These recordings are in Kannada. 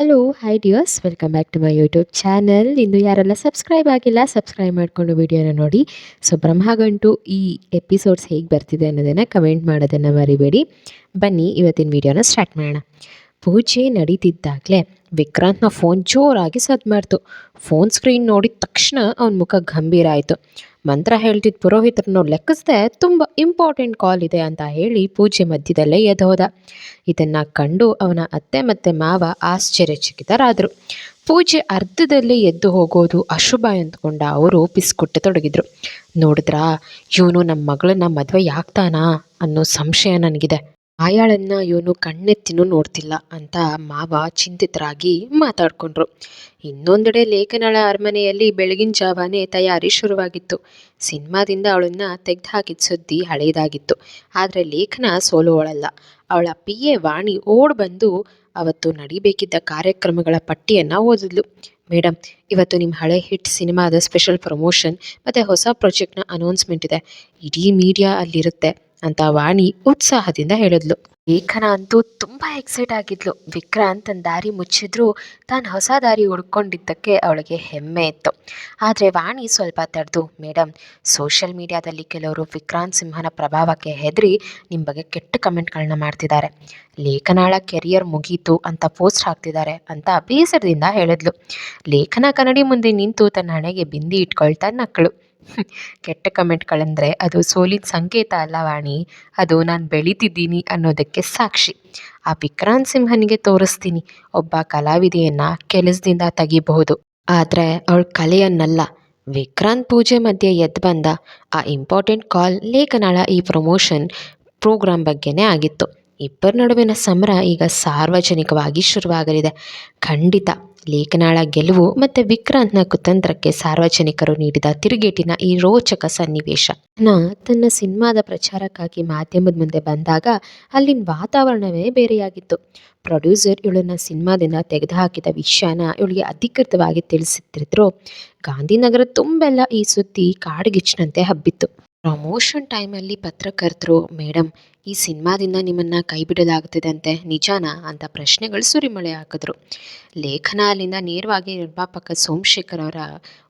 Hello hi dears welcome back to my YouTube channel ಇನ್ನು ಯಾರೆಲ್ಲ ಸಬ್ಸ್ಕ್ರೈಬ್ ಆಗಿಲ್ಲ ಸಬ್ಸ್ಕ್ರೈಬ್ ಮಾಡಿಕೊಂಡು ವಿಡಿಯೋನ ನೋಡಿ. ಸೊ ಬ್ರಹ್ಮಗಂಟು ಈ ಎಪಿಸೋಡ್ಸ್ ಹೇಗೆ ಬರ್ತಿದೆ ಅನ್ನೋದನ್ನು ಕಮೆಂಟ್ ಮಾಡೋದನ್ನು ಮರಿಬೇಡಿ. ಬನ್ನಿ, ಇವತ್ತಿನ ವಿಡಿಯೋನ ಸ್ಟಾರ್ಟ್ ಮಾಡೋಣ. ಪೂಜೆ ನಡೀತಿದ್ದಾಗಲೇ ವಿಕ್ರಾಂತ್ನ ಫೋನ್ ಜೋರಾಗಿ ಸದ್ದು ಮಾಡ್ತು. ಫೋನ್ ಸ್ಕ್ರೀನ್ ನೋಡಿದ ತಕ್ಷಣ ಅವನ ಮುಖ ಗಂಭೀರ ಆಯಿತು. ಮಂತ್ರ ಹೇಳ್ತಿದ್ದ ಪುರೋಹಿತರನ್ನು ಲೆಕ್ಕಿಸದೆ ತುಂಬ ಇಂಪಾರ್ಟೆಂಟ್ ಕಾಲ್ ಇದೆ ಅಂತ ಹೇಳಿ ಪೂಜೆ ಮಧ್ಯದಲ್ಲೇ ಎದ್ದೋದ ಇದನ್ನು ಕಂಡು ಅವನ ಅತ್ತೆ ಮತ್ತು ಮಾವ ಆಶ್ಚರ್ಯಚಕಿತರಾದರು. ಪೂಜೆ ಅರ್ಧದಲ್ಲೇ ಎದ್ದು ಹೋಗೋದು ಅಶುಭ ಅಂದ್ಕೊಂಡ ಅವರು ಪಿಸ್ಕೊಟ್ಟತೊಡಗಿದ್ರು ನೋಡಿದ್ರಾ, ಇವನು ನಮ್ಮ ಮಗಳನ್ನ ಮದುವೆ ಆಗ್ತಾನಾ ಅನ್ನೋ ಸಂಶಯ ನನಗಿದೆ. ಆಯಾಳನ್ನ ಇವನು ಕಣ್ಣೆತ್ತಿನೂ ನೋಡ್ತಿಲ್ಲ ಅಂತ ಮಾವ ಚಿಂತಿತರಾಗಿ ಮಾತಾಡ್ಕೊಂಡ್ರು. ಇನ್ನೊಂದೆಡೆ ಲೇಖನಳ ಅರಮನೆಯಲ್ಲಿ ಬೆಳಗಿನ ಜಾವನೇ ತಯಾರಿ ಶುರುವಾಗಿತ್ತು. ಸಿನಿಮಾದಿಂದ ಅವಳನ್ನ ತೆಗೆದು ಹಾಕಿದ ಸುದ್ದಿ ಹಳೆಯದಾಗಿತ್ತು ಆದರೆ ಲೇಖನ ಸೋಲುವಳಲ್ಲ ಅವಳ ಪಿ ಎ ವಾಣಿ ಓಡ್ ಬಂದು ಅವತ್ತು ನಡಿಬೇಕಿದ್ದ ಕಾರ್ಯಕ್ರಮಗಳ ಪಟ್ಟಿಯನ್ನು ಓದಿದ್ಲು. ಮೇಡಮ್ ಇವತ್ತು ನಿಮ್ಮ ಹಳೆ ಹಿಟ್ ಸಿನಿಮಾದ ಸ್ಪೆಷಲ್ ಪ್ರಮೋಷನ್ ಮತ್ತು ಹೊಸ ಪ್ರಾಜೆಕ್ಟ್ನ ಅನೌನ್ಸ್ಮೆಂಟ್ ಇದೆ. ಇಡೀ ಮೀಡಿಯಾ ಅಲ್ಲಿರುತ್ತೆ. ಅಂತ ವಾಣಿ ಉತ್ಸಾಹದಿಂದ ಹೇಳಿದ್ಲು. ಲೇಖನ ಅಂತೂ ತುಂಬ ಎಕ್ಸೈಟ್ ಆಗಿದ್ಲು. ವಿಕ್ರಾಂತ್ ತನ್ನ ದಾರಿ ಮುಚ್ಚಿದ್ರು ತಾನು ಹೊಸ ದಾರಿ ಹುಡ್ಕೊಂಡಿದ್ದಕ್ಕೆ ಅವಳಿಗೆ ಹೆಮ್ಮೆ ಇತ್ತು. ಆದರೆ ವಾಣಿ ಸ್ವಲ್ಪ ತಡೆದು ಮೇಡಮ್ ಸೋಷಿಯಲ್ ಮೀಡಿಯಾದಲ್ಲಿ ಕೆಲವರು ವಿಕ್ರಾಂತ್ ಸಿಂಹನ ಪ್ರಭಾವಕ್ಕೆ ಹೆದರಿ ನಿಮ್ಮ ಬಗ್ಗೆ ಕೆಟ್ಟ ಕಮೆಂಟ್ಗಳನ್ನ ಮಾಡ್ತಿದ್ದಾರೆ. ಲೇಖನಾಳ ಕೆರಿಯರ್ ಮುಗೀತು ಅಂತ ಪೋಸ್ಟ್ ಹಾಕ್ತಿದ್ದಾರೆ ಅಂತ ಬೇಸರದಿಂದ ಹೇಳಿದ್ಲು. ಲೇಖನ ಕನ್ನಡಿ ಮುಂದೆ ನಿಂತು ತನ್ನ ಹಣೆಗೆ ಬಿಂದಿ ಇಟ್ಕೊಳ್ತಾ ನಕ್ಕಳು. ಕೆಟ್ಟ ಕಮೆಂಟ್ಗಳಂದರೆ ಅದು ಸೋಲಿನ ಸಂಕೇತ ಅಲ್ಲ ವಾಣಿ, ಅದು ನಾನು ಬೆಳೀತಿದ್ದೀನಿ ಅನ್ನೋದಕ್ಕೆ ಸಾಕ್ಷಿ. ಆ ವಿಕ್ರಾಂತ್ ಸಿಂಹನಿಗೆ ತೋರಿಸ್ತೀನಿ, ಒಬ್ಬ ಕಲಾವಿದೆಯನ್ನು ಕೆಲಸದಿಂದ ತೆಗಿಬಹುದು. ಆದರೆ ಅವಳ ಕಲೆಯನ್ನಲ್ಲ. ವಿಕ್ರಾಂತ್ ಪೂಜೆ ಮಧ್ಯೆ ಎದ್ದು ಬಂದ ಆ ಇಂಪಾರ್ಟೆಂಟ್ ಕಾಲ್ ಲೇಖನಾಳ ಈ ಪ್ರಮೋಷನ್ ಪ್ರೋಗ್ರಾಮ್ ಬಗ್ಗೆನೇ ಆಗಿತ್ತು. ಇಬ್ಬರ ನಡುವಿನ ಸಮರ ಈಗ ಸಾರ್ವಜನಿಕವಾಗಿ ಶುರುವಾಗಲಿದೆ. ಖಂಡಿತ, ಲೇಖನಾಳ ಗೆಲುವು ಮತ್ತು ವಿಕ್ರಾಂತ್ನ ಕುತಂತ್ರಕ್ಕೆ ಸಾರ್ವಜನಿಕರು ನೀಡಿದ ತಿರುಗೇಟಿನ ಈ ರೋಚಕ ಸನ್ನಿವೇಶ. ತನ್ನ ಸಿನಿಮಾದ ಪ್ರಚಾರಕ್ಕಾಗಿ ಮಾಧ್ಯಮದ ಮುಂದೆ ಬಂದಾಗ ಅಲ್ಲಿನ ವಾತಾವರಣವೇ ಬೇರೆಯಾಗಿತ್ತು. ಪ್ರೊಡ್ಯೂಸರ್ ಇವಳನ್ನ ಸಿನಿಮಾದಿಂದ ತೆಗೆದುಹಾಕಿದ ವಿಷಯನ ಇವಳಿಗೆ ಅಧಿಕೃತವಾಗಿ ತಿಳಿಸುತ್ತಿದ್ರು ಗಾಂಧಿನಗರ ತುಂಬೆಲ್ಲ ಈ ಸುದ್ದಿ ಕಾಡುಗಿಚ್ಚಿನಂತೆ ಹಬ್ಬಿತ್ತು. ಪ್ರಮೋಷನ್ ಟೈಮಲ್ಲಿ ಪತ್ರಕರ್ತರು ಮೇಡಮ್ ಈ ಸಿನಿಮಾದಿಂದ ನಿಮ್ಮನ್ನು ಕೈ ಬಿಡಲಾಗ್ತಿದಂತೆ ನಿಜಾನಾ? ಅಂತ ಪ್ರಶ್ನೆಗಳು ಸುರಿಮಳೆ ಹಾಕಿದ್ರು. ಲೇಖನ ಅಲ್ಲಿಂದ ನೇರವಾಗಿ ನಿರ್ಮಾಪಕ ಸೋಮಶೇಖರ್ ಅವರ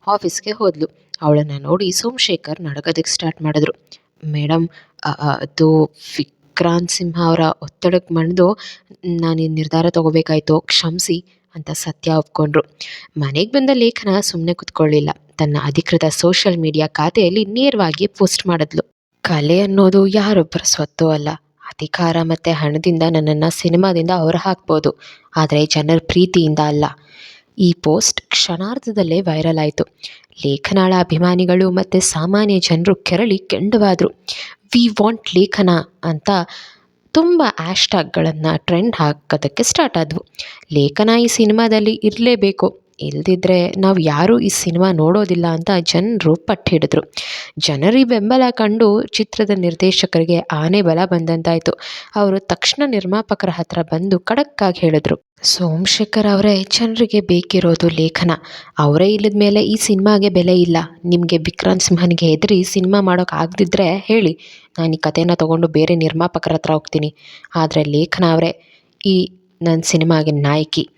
ಆಫೀಸ್ಗೆ ಹೋದ್ಲು. ಅವಳನ್ನು ನೋಡಿ ಸೋಮಶೇಖರ್ ನಡಗೋದಕ್ಕೆ ಸ್ಟಾರ್ಟ್ ಮಾಡಿದ್ರು. ಮೇಡಮ್ ಅದು ವಿಕ್ರಾಂತ್ ಸಿಂಹ ಅವರ ಒತ್ತಡಕ್ಕೆ ಮಣಿದು ನಾನು ನಿರ್ಧಾರ ತಗೋಬೇಕಾಯ್ತು, ಕ್ಷಮಿಸಿ, ಅಂತ ಸತ್ಯ ಒಪ್ಕೊಂಡ್ರು. ಮನೆಗೆ ಬಂದ ಲೇಖನ ಸುಮ್ಮನೆ ಕುತ್ಕೊಳ್ಳಿಲ್ಲ. ತನ್ನ ಅಧಿಕೃತ ಸೋಷಿಯಲ್ ಮೀಡಿಯಾ ಖಾತೆಯಲ್ಲಿ ನೇರವಾಗಿ ಪೋಸ್ಟ್ ಮಾಡಿದ್ಲು. ಕಲೆ ಅನ್ನೋದು ಯಾರೊಬ್ಬರ ಸ್ವತ್ತು ಅಲ್ಲ. ಅಧಿಕಾರ ಮತ್ತು ಹಣದಿಂದ ನನ್ನನ್ನು ಸಿನಿಮಾದಿಂದ ಹೊರ ಹಾಕ್ಬೋದು ಆದರೆ ಜನರ ಪ್ರೀತಿಯಿಂದ ಅಲ್ಲ. ಈ ಪೋಸ್ಟ್ ಕ್ಷಣಾರ್ಧದಲ್ಲೇ ವೈರಲ್ ಆಯಿತು. ಲೇಖನಾಳ ಅಭಿಮಾನಿಗಳು ಮತ್ತು ಸಾಮಾನ್ಯ ಜನರು ಕೆರಳಿ ಕೆಂಡವಾದರು. ವಿ ವಾಂಟ್ ಲೇಖನ ಅಂತ ತುಂಬ ಆ್ಯಶ್ಟ್ಯಾಗ್ಗಳನ್ನು ಟ್ರೆಂಡ್ ಹಾಕೋದಕ್ಕೆ ಸ್ಟಾರ್ಟ್ ಆದವು. ಲೇಖನ ಈ ಸಿನಿಮಾದಲ್ಲಿ ಇರಲೇಬೇಕು. ಇಲ್ದಿದ್ರೆ ನಾವು ಯಾರೂ ಈ ಸಿನಿಮಾ ನೋಡೋದಿಲ್ಲ ಅಂತ ಜನರು ಪಟ್ಟು ಹಿಡಿದ್ರು. ಜನರಿ ಬೆಂಬಲ ಕಂಡು ಚಿತ್ರದ ನಿರ್ದೇಶಕರಿಗೆ ಆನೆ ಬಲ ಬಂದಂತಾಯಿತು. ಅವರು ತಕ್ಷಣ ನಿರ್ಮಾಪಕರ ಹತ್ರ ಬಂದು ಖಡಕ್ಕಾಗಿ ಹೇಳಿದ್ರು. ಸೋಮಶೇಖರ್ ಅವರೇ, ಜನರಿಗೆ ಬೇಕಿರೋದು ಲೇಖನ. ಅವರೇ ಇಲ್ಲದ ಮೇಲೆ ಈ ಸಿನಿಮಾಗೆ ಬೆಲೆ ಇಲ್ಲ. ನಿಮಗೆ ವಿಕ್ರಾಂತ್ ಸಿಂಹನಿಗೆ ಹೆದರಿ ಸಿನಿಮಾ ಮಾಡೋಕೆ ಹೇಳಿ. ನಾನು ಈ ಕಥೆನ ತೊಗೊಂಡು ಬೇರೆ ನಿರ್ಮಾಪಕರ ಹತ್ರ ಹೋಗ್ತೀನಿ. ಆದರೆ ಲೇಖನ ಅವರೇ, ಈ ನನ್ನ ಸಿನಿಮಾಗೆ ನಾಯಕಿ.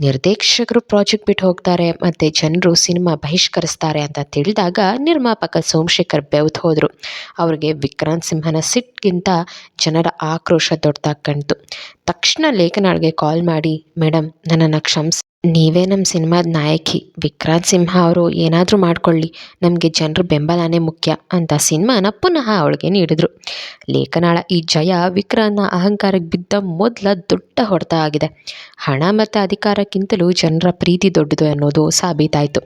ನಿರ್ದೇಶಕರು ಪ್ರಾಜೆಕ್ಟ್ ಬಿಟ್ಟು ಹೋಗ್ತಾರೆ, ಮತ್ತು ಜನರು ಸಿನಿಮಾ ಬಹಿಷ್ಕರಿಸ್ತಾರೆ ಅಂತ ತಿಳಿದಾಗ ನಿರ್ಮಾಪಕ ಸೋಮಶೇಖರ್ ಬೆವ್ತು ಹೋದರು. ಅವ್ರಿಗೆ ವಿಕ್ರಾಂತ್ ಸಿಂಹನ ಸಿಟ್ಗಿಂತ ಜನರ ಆಕ್ರೋಶ ದೊಡ್ಡದಾಗಿ ಕಣ್ತು ತಕ್ಷಣ ಲೇಖನಾಳ್ಗೆ ಕಾಲ್ ಮಾಡಿ ಮೇಡಮ್ ನನ್ನನ್ನು ಕ್ಷಮಿಸಿ ನೀವೇ ನಮ್ಮ ಸಿನಿಮಾದ ನಾಯಕಿ. ವಿಕ್ರಾಂತ್ ಸಿಂಹ ಅವರು ಏನಾದರೂ ಮಾಡ್ಕೊಳ್ಳಿ. ನಮಗೆ ಜನರ ಬೆಂಬಲನೇ ಮುಖ್ಯ ಅಂತ ಸಿನಿಮಾನ ಪುನಃ ಅವಳಿಗೆ ನೀಡಿದರು. ಲೇಖನಾಳ ಈ ಜಯ ವಿಕ್ರಾಂತ್ನ ಅಹಂಕಾರಕ್ಕೆ ಬಿದ್ದ ಮೊದಲ ದೊಡ್ಡ ಹೊಡೆತ ಆಗಿದೆ. ಹಣ ಮತ್ತು ಅಧಿಕಾರಕ್ಕಿಂತಲೂ ಜನರ ಪ್ರೀತಿ ದೊಡ್ಡದು ಅನ್ನೋದು ಸಾಬೀತಾಯಿತು.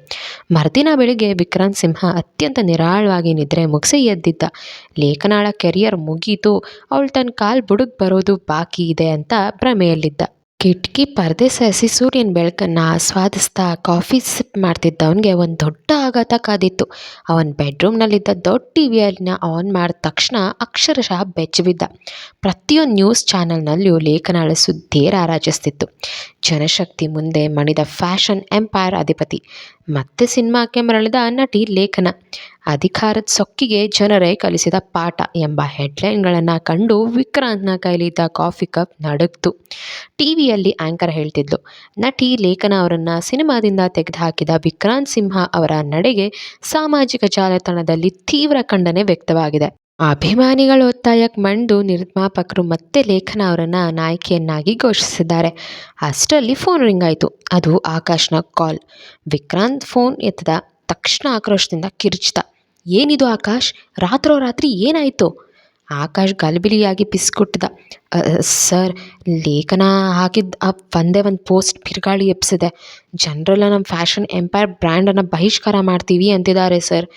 ಮರುದಿನ ಬೆಳಿಗ್ಗೆ ವಿಕ್ರಾಂತ್ ಸಿಂಹ ಅತ್ಯಂತ ನಿರಾಳವಾಗಿ ನಿದ್ರೆ ಮುಗಿಸಿ ಎದ್ದಿದ್ದ. ಲೇಖನಾಳ ಕೆರಿಯರ್ ಮುಗೀತು. ಅವಳು ತನ್ನ ಕಾಲು ಬುಡಕ್ಕೆ ಬರೋದು ಬಾಕಿ ಇದೆ ಅಂತ ಭ್ರಮೆಯಲ್ಲಿದ್ದ. ಕಿಟಕಿ ಪರದೆ ಸರಿಸಿ ಸೂರ್ಯನ ಬೆಳಕನ್ನು ಆಸ್ವಾದಿಸ್ತಾ ಕಾಫಿ ಸಿಪ್ ಮಾಡ್ತಿದ್ದವನಿಗೆ ಒಂದು ದೊಡ್ಡ ಆಘಾತ ಕಾದಿತ್ತು. ಅವನ ಬೆಡ್ರೂಮ್ನಲ್ಲಿದ್ದ ದೊಡ್ಡ ಟಿ ವಿಯನ್ನ ಆನ್ ಮಾಡಿದ ತಕ್ಷಣ ಅಕ್ಷರಶಃ ಬೆಚ್ಚಬಿದ್ದ. ಪ್ರತಿಯೊಂದು ನ್ಯೂಸ್ ಚಾನಲ್ನಲ್ಲಿಯೂ ಲೇಖನಗಳ ಸುದ್ದಿ ರಾರಾಜಿಸ್ತಿತ್ತು. ಜನಶಕ್ತಿ ಮುಂದೆ ಮಣಿದ ಫ್ಯಾಷನ್ ಎಂಪೈರ್ ಅಧಿಪತಿ. ಮತ್ತೆ ಸಿನಿಮಾಕ್ಕೆ ಮರಳಿದ ನಟಿ ಲೇಖನ. ಅಧಿಕಾರದ ಸೊಕ್ಕಿಗೆ ಜನರೇ ಕಲಿಸಿದ ಪಾಠ ಎಂಬ ಹೆಡ್ಲೈನ್ಗಳನ್ನು ಕಂಡು ವಿಕ್ರಾಂತ್ನ ಕೈಲಿದ್ದ ಕಾಫಿ ಕಪ್ ನಡುಗ್ತು. ಟಿವಿಯಲ್ಲಿ ಆ್ಯಂಕರ್ ಹೇಳ್ತಿದ್ಲು, ನಟಿ ಲೇಖನ ಅವರನ್ನು ಸಿನಿಮಾದಿಂದ ತೆಗೆದುಹಾಕಿದ ವಿಕ್ರಾಂತ್ ಸಿಂಹ ಅವರ ನಡೆಗೆ ಸಾಮಾಜಿಕ ಜಾಲತಾಣದಲ್ಲಿ ತೀವ್ರ ಖಂಡನೆ ವ್ಯಕ್ತವಾಗಿದೆ. ಅಭಿಮಾನಿಗಳ ಒತ್ತಾಯಕ್ಕೆ ಮಂಡು ನಿರ್ಮಾಪಕರು ಮತ್ತೆ ಲೇಖನ ಅವರನ್ನು ನಾಯಕಿಯನ್ನಾಗಿ ಘೋಷಿಸಿದ್ದಾರೆ. ಅಷ್ಟರಲ್ಲಿ ಫೋನ್ ರಿಂಗ್ ಆಯಿತು. ಅದು ಆಕಾಶ್ನ ಕಾಲ್ ವಿಕ್ರಾಂತ್ ಫೋನ್ ಎತ್ತದ ತಕ್ಷಣ ಆಕ್ರೋಶದಿಂದ ಕಿರುಚಿದ ಏನಿದು ಆಕಾಶ್? ರಾತ್ರೋರಾತ್ರಿ ಏನಾಯಿತು? ಆಕಾಶ್ ಗಲಿಬಿಲಿಯಾಗಿ ಪಿಸ್ಕೊಟ್ಟಿದ ಸರ್, ಲೇಖನ ಹಾಕಿದ್ದ ಒಂದೇ ಒಂದು ಪೋಸ್ಟ್ ಬಿರುಗಾಳಿ ಎಪ್ಸಿದೆ ಜನರೆಲ್ಲ ನಮ್ಮ ಫ್ಯಾಷನ್ ಎಂಪೈರ್ ಬ್ರ್ಯಾಂಡನ್ನು ಬಹಿಷ್ಕಾರ ಮಾಡ್ತೀವಿ ಅಂತಿದ್ದಾರೆ, ಸರ್.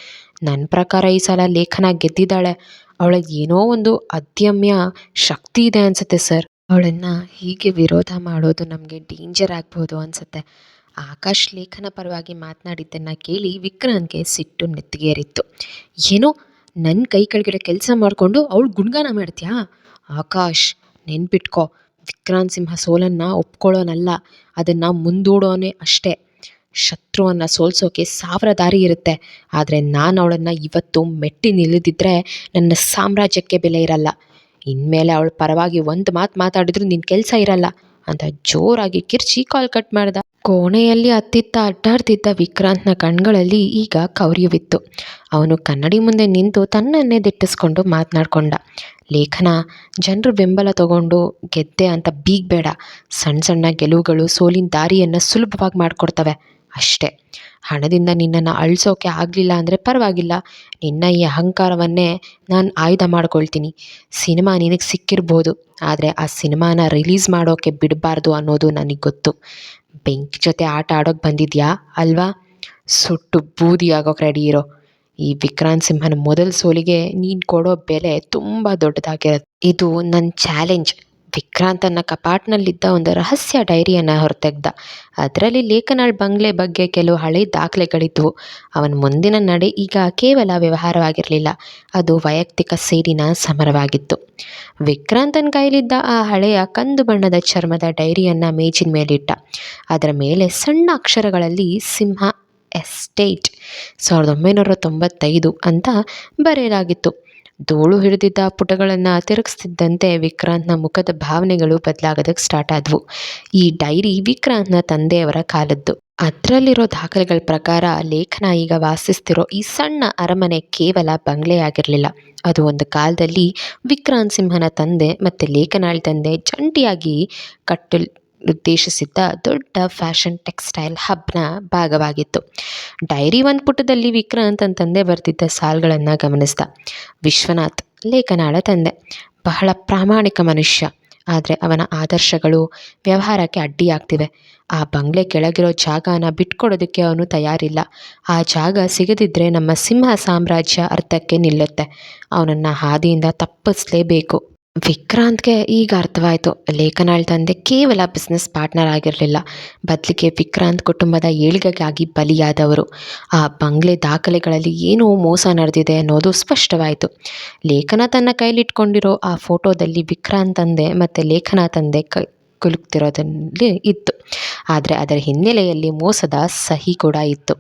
ನನ್ನ ಪ್ರಕಾರ ಈ ಸಲ ಲೇಖನ ಗೆದ್ದಿದ್ದಾಳೆ. ಅವಳಿಗೆ ಏನೋ ಒಂದು ಅದ್ಯಮ್ಯ ಶಕ್ತಿ ಇದೆ ಅನಿಸುತ್ತೆ ಸರ್. ಅವಳನ್ನು ಹೀಗೆ ವಿರೋಧ ಮಾಡೋದು ನಮಗೆ ಡೇಂಜರ್ ಆಗ್ಬೋದು ಅನಿಸುತ್ತೆ. ಆಕಾಶ್ ಲೇಖನ ಪರವಾಗಿ ಮಾತನಾಡಿದ್ದನ್ನು ಕೇಳಿ ವಿಕ್ರಾಂತ್ಗೆ ಸಿಟ್ಟು ನೆತ್ತಿಗೇರಿತ್ತು. ಏನೋ ನನ್ನ ಕೈ ಕೆಳಗಡೆ ಕೆಲಸ ಮಾಡಿಕೊಂಡು ಅವಳು ಗುಣಗಾನ ಮಾಡ್ತೀಯಾ? ಆಕಾಶ್, ನೆನ್ಪಿಟ್ಕೋ. ವಿಕ್ರಾಂತ್ ಸಿಂಹ ಸೋಲನ್ನು ಒಪ್ಕೊಳ್ಳೋನಲ್ಲ. ಅದನ್ನು ಮುಂದೂಡೋನೇ ಅಷ್ಟೇ. ಶತ್ರುವನ್ನು ಸೋಲ್ಸೋಕೆ ಸಾವಿರ ದಾರಿ ಇರುತ್ತೆ. ಆದರೆ ನಾನು ಅವಳನ್ನು ಇವತ್ತು ಮೆಟ್ಟಿ ನಿಲ್ಲದಿದ್ದರೆ ನನ್ನ ಸಾಮ್ರಾಜ್ಯಕ್ಕೆ ಬೆಲೆ ಇರಲ್ಲ. ಇನ್ಮೇಲೆ ಅವಳ ಪರವಾಗಿ ಒಂದು ಮಾತು ಮಾತಾಡಿದ್ರು ನಿನ್ನ ಕೆಲಸ ಇರಲ್ಲ. ಅಂತ ಜೋರಾಗಿ ಕಿರ್ಚಿ ಕಾಲ್ ಕಟ್ ಮಾಡ್ದ. ಕೋಣೆಯಲ್ಲಿ ಅತ್ತಿತ್ತ ಅಡ್ಡಾಡ್ತಿದ್ದ ವಿಕ್ರಾಂತ್ನ ಕಣ್ಗಳಲ್ಲಿ ಈಗ ಕೌರ್ಯವಿತ್ತು. ಅವನು ಕನ್ನಡಿ ಮುಂದೆ ನಿಂತು ತನ್ನನ್ನೇ ದಿಟ್ಟಿಸ್ಕೊಂಡು ಮಾತನಾಡ್ಕೊಂಡ. ಲೇಖನ, ಜನರ ಬೆಂಬಲ ತಗೊಂಡು ಗೆದ್ದೆ ಅಂತ ಬೀಗಬೇಡ. ಸಣ್ಣ ಸಣ್ಣ ಗೆಲುವುಗಳು ಸೋಲಿನ ದಾರಿಯನ್ನು ಸುಲಭವಾಗಿ ಮಾಡಿಕೊಡ್ತವೆ. ಅಷ್ಟೇ. ಹಣದಿಂದ ನಿನ್ನನ್ನು ಅಳಿಸೋಕೆ ಆಗಲಿಲ್ಲ ಅಂದರೆ ಪರವಾಗಿಲ್ಲ. ನಿನ್ನ ಈ ಅಹಂಕಾರವನ್ನೇ ನಾನು ಆಯುಧ ಮಾಡ್ಕೊಳ್ತೀನಿ. ಸಿನಿಮಾ ನಿನಗೆ ಸಿಕ್ಕಿರ್ಬೋದು. ಆದರೆ ಆ ಸಿನಿಮಾನ ರಿಲೀಸ್ ಮಾಡೋಕೆ ಬಿಡಬಾರ್ದು ಅನ್ನೋದು ನನಗೆ ಗೊತ್ತು. ಬೆಂಕಿ ಜೊತೆ ಆಟ ಆಡೋಕೆ ಬಂದಿದ್ಯಾ ಅಲ್ವಾ? ಸುಟ್ಟು ಬೂದಿ ಆಗೋಕೆ ರೆಡಿ ಇರೋ. ಈ ವಿಕ್ರಾಂತ್ ಸಿಂಹನ ಮೊದಲ ಸೋಲಿಗೆ ನೀನು ಕೊಡೋ ಬೆಲೆ ತುಂಬ ದೊಡ್ಡದಾಗಿರುತ್ತೆ. ಇದು ನನ್ನ ಚಾಲೆಂಜ್ ವಿಕ್ರಾಂತನ ಕಪಾಟ್ನಲ್ಲಿದ್ದ ಒಂದು ರಹಸ್ಯ ಡೈರಿಯನ್ನು ಹೊರತೆಗ್ದ. ಅದರಲ್ಲಿ ಲೇಖನಾಳ್ ಬಂಗ್ಲೆ ಬಗ್ಗೆ ಕೆಲವು ಹಳೆ ದಾಖಲೆಗಳಿದ್ವು. ಅವನ ಮುಂದಿನ ನಡೆ ಈಗ ಕೇವಲ ವ್ಯವಹಾರವಾಗಿರಲಿಲ್ಲ. ಅದು ವೈಯಕ್ತಿಕ ಸೇರಿನ ಸಮರವಾಗಿತ್ತು. ವಿಕ್ರಾಂತನ ಕೈಲಿದ್ದ ಆ ಹಳೆಯ ಕಂದು ಬಣ್ಣದ ಚರ್ಮದ ಡೈರಿಯನ್ನು ಮೇಜಿನ ಮೇಲಿಟ್ಟ. ಅದರ ಮೇಲೆ ಸಣ್ಣ ಅಕ್ಷರಗಳಲ್ಲಿ ಸಿಂಹ, ಎಸ್ಟೇಟ್, ಸಾವಿರದ ಒಂಬೈನೂರ ತೊಂಬತ್ತೈದು ಅಂತ ಬರೆಯಲಾಗಿತ್ತು. ಧೂಳು ಹಿಡಿದಿದ್ದ ಪುಟಗಳನ್ನು ತಿರುಗಿಸ್ತಿದ್ದಂತೆ ವಿಕ್ರಾಂತ್ನ ಮುಖದ ಭಾವನೆಗಳು ಬದಲಾಗೋದಕ್ಕೆ ಸ್ಟಾರ್ಟ್ ಆದವು. ಈ ಡೈರಿ ವಿಕ್ರಾಂತ್ನ ತಂದೆಯವರ ಕಾಲದ್ದು. ಅದರಲ್ಲಿರೋ ದಾಖಲೆಗಳ ಪ್ರಕಾರ ಲೇಖನ ಈಗ ವಾಸಿಸ್ತಿರೋ ಈ ಸಣ್ಣ ಅರಮನೆ ಕೇವಲ ಬಂಗ್ಲೆಯಾಗಿರಲಿಲ್ಲ. ಅದು ಒಂದು ಕಾಲದಲ್ಲಿ ವಿಕ್ರಾಂತ್ ಸಿಂಹನ ತಂದೆ ಮತ್ತು ಲೇಖನಾಳ್ ತಂದೆ ಜಂಟಿಯಾಗಿ ಕಟ್ಟಲು ಉದ್ದೇಶಿಸಿದ್ದ ದೊಡ್ಡ ಫ್ಯಾಷನ್ ಟೆಕ್ಸ್ಟೈಲ್ ಹಬ್ನ ಭಾಗವಾಗಿತ್ತು. ಡೈರಿ ಒಂದು ಪುಟದಲ್ಲಿ ವಿಕ್ರಾಂತ್ ಅಂತಂದೆ ತಂದೆ ಬರೆದಿದ್ದ ಸಾಲುಗಳನ್ನು ಗಮನಿಸ್ದ. ವಿಶ್ವನಾಥ್, ಲೇಖನಾಳ ತಂದೆ. ಬಹಳ ಪ್ರಾಮಾಣಿಕ ಮನುಷ್ಯ. ಆದರೆ ಅವನ ಆದರ್ಶಗಳು ವ್ಯವಹಾರಕ್ಕೆ ಅಡ್ಡಿಯಾಗ್ತಿವೆ. ಆ ಬಂಗ್ಲೆ ಕೆಳಗಿರೋ ಜಾಗನ ಬಿಟ್ಕೊಡೋದಕ್ಕೆ ಅವನು ತಯಾರಿಲ್ಲ. ಆ ಜಾಗ ಸಿಗದಿದ್ದರೆ ನಮ್ಮ ಸಿಂಹ ಸಾಮ್ರಾಜ್ಯ ಅರ್ಥಕ್ಕೆ ನಿಲ್ಲುತ್ತೆ. ಅವನನ್ನು ಹಾದಿಯಿಂದ ತಪ್ಪಿಸಲೇಬೇಕು. ವಿಕ್ರಾಂತ್ಗೆ ಈಗ ಅರ್ಥವಾಯಿತು. ಲೇಖನಾಳ್ ತಂದೆ ಕೇವಲ ಬಿಸ್ನೆಸ್ ಪಾರ್ಟ್ನರ್ ಆಗಿರಲಿಲ್ಲ. ಬದಲಿಗೆ ವಿಕ್ರಾಂತ್ ಕುಟುಂಬದ ಏಳಿಗೆಗಾಗಿ ಬಲಿಯಾದವರು. ಆ ಬಂಗ್ಲೆ ದಾಖಲೆಗಳಲ್ಲಿ ಏನೋ ಮೋಸ ನಡೆದಿದೆ ಅನ್ನೋದು ಸ್ಪಷ್ಟವಾಯಿತು. ಲೇಖನ ತನ್ನ ಕೈಲಿಟ್ಕೊಂಡಿರೋ ಆ ಫೋಟೋದಲ್ಲಿ ವಿಕ್ರಾಂತ್ ತಂದೆ ಮತ್ತು ಲೇಖನ ತಂದೆ ಕೈ ಕುಲುಕ್ತಿರೋದಲ್ಲಿ ಇತ್ತು. ಆದರೆ ಅದರ ಹಿನ್ನೆಲೆಯಲ್ಲಿ ಮೋಸದ ಸಹಿ ಕೂಡ ಇತ್ತು.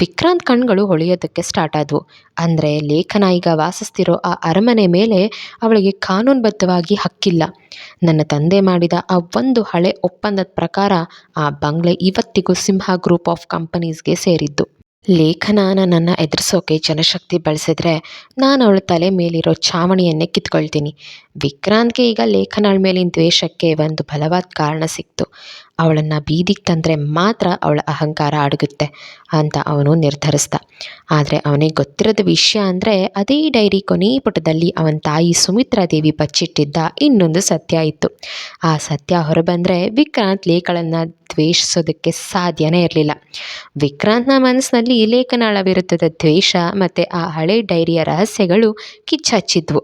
ವಿಕ್ರಾಂತ್ ಕಣ್ಗಳು ಹೊಳೆಯೋದಕ್ಕೆ ಸ್ಟಾರ್ಟ್ ಆದವು. ಅಂದರೆ ಲೇಖನ ಈಗ ವಾಸಿಸ್ತಿರೋ ಆ ಅರಮನೆ ಮೇಲೆ ಅವಳಿಗೆ ಕಾನೂನುಬದ್ಧವಾಗಿ ಹಕ್ಕಿಲ್ಲ. ನನ್ನ ತಂದೆ ಮಾಡಿದ ಆ ಒಂದು ಹಳೆ ಒಪ್ಪಂದದ ಪ್ರಕಾರ ಆ ಬಂಗ್ಲೆ ಇವತ್ತಿಗೂ ಸಿಂಹ ಗ್ರೂಪ್ ಆಫ್ ಕಂಪನೀಸ್ಗೆ ಸೇರಿದ್ದು. ಲೇಖನಾನ ನನ್ನ ಎದುರಿಸೋಕೆ ಜನಶಕ್ತಿ ಬಳಸಿದ್ರೆ ನಾನು ಅವಳ ತಲೆ ಮೇಲಿರೋ ಛಾವಣಿಯನ್ನೇ ಕಿತ್ಕೊಳ್ತೀನಿ. ವಿಕ್ರಾಂತ್ಗೆ ಈಗ ಲೇಖನಾಳ ಮೇಲಿನ ದ್ವೇಷಕ್ಕೆ ಒಂದು ಬಲವಾದ ಕಾರಣ ಸಿಕ್ತು. ಅವಳನ್ನು ಬೀದಿಗೆ ತಂದರೆ ಮಾತ್ರ ಅವಳ ಅಹಂಕಾರ ಅಡಗುತ್ತೆ ಅಂತ ಅವನು ನಿರ್ಧರಿಸ್ದ. ಆದರೆ ಅವನಿಗೆ ಗೊತ್ತಿರದ ವಿಷಯ ಅಂದರೆ ಅದೇ ಡೈರಿ ಕೊನೆ ಪುಟದಲ್ಲಿ ಅವನ ತಾಯಿ ಸುಮಿತ್ರಾ ದೇವಿ ಬಚ್ಚಿಟ್ಟಿದ್ದ ಇನ್ನೊಂದು ಸತ್ಯ ಇತ್ತು. ಆ ಸತ್ಯ ಹೊರಬಂದರೆ ವಿಕ್ರಾಂತ್ ಲೇಖಳನ್ನು ದ್ವೇಷಿಸೋದಕ್ಕೆ ಸಾಧ್ಯನೇ ಇರಲಿಲ್ಲ. ವಿಕ್ರಾಂತ್ನ ಮನಸ್ಸಿನಲ್ಲಿ ಲೇಖನಾಳ ವಿರುದ್ಧದ ದ್ವೇಷ ಮತ್ತು ಆ ಹಳೆ ಡೈರಿಯ ರಹಸ್ಯಗಳು ಕಿಚ್ಚಚ್ಚಿದ್ವು.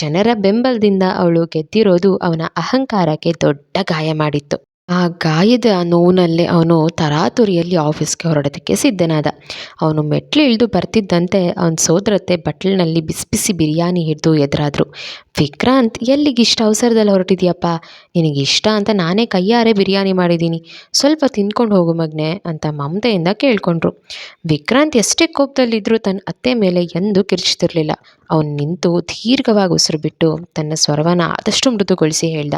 ಜನರ ಬೆಂಬಲದಿಂದ ಅವಳು ಗೆದ್ದಿರೋದು ಅವನ ಅಹಂಕಾರಕ್ಕೆ ದೊಡ್ಡ ಗಾಯ ಮಾಡಿತ್ತು. ಆ ಗಾಯದ ನೋವಿನಲ್ಲೇ ಅವನು ತರಾತುರಿಯಲ್ಲಿ ಆಫೀಸ್ಗೆ ಹೊರಡೋದಕ್ಕೆ ಸಿದ್ಧನಾದ. ಅವನು ಮೆಟ್ಲು ಇಳಿದು ಬರ್ತಿದ್ದಂತೆ ಅವನ ಸೋದರತ್ತೆ ಬಟ್ಲಿನಲ್ಲಿ ಬಿಸಿ ಬಿಸಿ ಬಿರಿಯಾನಿ ಹಿಡಿದು ಎದುರಾದರು. ವಿಕ್ರಾಂತ್, ಎಲ್ಲಿಗೆ ಇಷ್ಟ ಅವಸರದಲ್ಲಿ ಹೊರಟಿದೀಯಪ್ಪ? ನಿನಗೆ ಇಷ್ಟ ಅಂತ ನಾನೇ ಕೈಯಾರೆ ಬಿರಿಯಾನಿ ಮಾಡಿದ್ದೀನಿ. ಸ್ವಲ್ಪ ತಿನ್ಕೊಂಡು ಹೋಗು ಮಗ್ನೆ ಅಂತ ಮಮತೆಯಿಂದ ಕೇಳ್ಕೊಂಡ್ರು. ವಿಕ್ರಾಂತ್ ಎಷ್ಟೇ ಕೋಪದಲ್ಲಿದ್ದರೂ ತನ್ನ ಅತ್ತೆ ಮೇಲೆ ಎಂದೂ ಕಿರ್ಚ್ತಿರ್ಲಿಲ್ಲ ಅವನು ನಿಂತು ದೀರ್ಘವಾಗಿ ಉಸಿರು ಬಿಟ್ಟು ತನ್ನ ಸ್ವರವನ್ನು ಆದಷ್ಟು ಮೃದುಗೊಳಿಸಿ ಹೇಳ್ದ.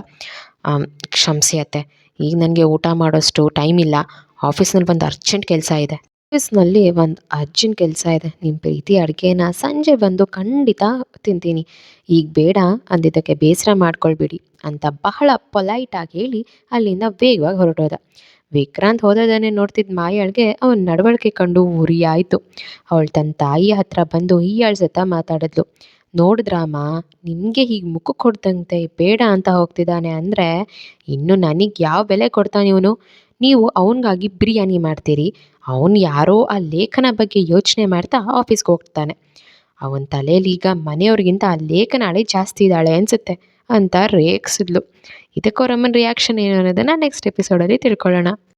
ಕ್ಷಮಿಸಿ ಅತ್ತೆ ಈಗ ನನಗೆ ಊಟ ಮಾಡೋಷ್ಟು ಟೈಮ್ ಇಲ್ಲ. ಆಫೀಸ್ನಲ್ಲಿ ಒಂದು ಅರ್ಜೆಂಟ್ ಕೆಲಸ ಇದೆ. ಆಫೀಸ್ನಲ್ಲಿ ಒಂದು ಅರ್ಜೆಂಟ್ ಕೆಲಸ ಇದೆ. ನಿಮ್ಮ ಪ್ರೀತಿ ಅಡುಗೆನ ಸಂಜೆ ಬಂದು ಖಂಡಿತ ತಿಂತೀನಿ. ಈಗ ಬೇಡ, ಅಂದಿದ್ದಕ್ಕೆ ಬೇಸರ ಮಾಡ್ಕೊಳ್ಬೇಡಿ ಅಂತ ಬಹಳ ಪೊಲೈಟಾಗಿ ಹೇಳಿ ಅಲ್ಲಿಂದ ವೇಗವಾಗಿ ಹೊರಟೋದ. ವಿಕ್ರಾಂತ್ ಹೋದದನ್ನೇ ನೋಡ್ತಿದ್ದ ಮಾಯಾಳ್ಗೆ ಅವನ ನಡವಳಿಕೆ ಕಂಡು ಉರಿಯಾಯಿತು ಅವಳು ತನ್ನ ತಾಯಿಯ ಹತ್ರ ಬಂದು ಈ ಅಳ್ಸತ್ತ ಮಾತಾಡಿದ್ಲು. ನೋಡಿದ್ರಾಮ, ನಿಮಗೆ ಹೀಗೆ ಮುಖ ಕೊಡ್ತಂತೆ ಬೇಡ ಅಂತ ಹೋಗ್ತಿದ್ದಾನೆ ಅಂದರೆ ಇನ್ನು ನನಗೆ ಯಾವ ಬೆಲೆ ಕೊಡ್ತಾನೆ ಇವನು? ನೀವು ಅವನಿಗಾಗಿ ಬಿರಿಯಾನಿ ಮಾಡ್ತೀರಿ. ಅವನು ಯಾರೋ ಆ ಲೇಖನ ಬಗ್ಗೆ ಯೋಚನೆ ಮಾಡ್ತಾ ಆಫೀಸ್ಗೆ ಹೋಗ್ತಾನೆ. ಅವನ ತಲೆಯಲ್ಲಿ ಈಗ ಮನೆಯವ್ರಿಗಿಂತ ಆ ಲೇಖನಾಳೆ ಜಾಸ್ತಿ ಇದ್ದಾಳೆ ಅನಿಸುತ್ತೆ ಅಂತ ರೇಗಿಸಿದ್ಲು. ಇದಕ್ಕೆ ರಮನ್ ರಿಯಾಕ್ಷನ್ ಏನು ಅನ್ನೋದನ್ನು ನೆಕ್ಸ್ಟ್ ಎಪಿಸೋಡಲ್ಲಿ ತಿಳ್ಕೊಳ್ಳೋಣ.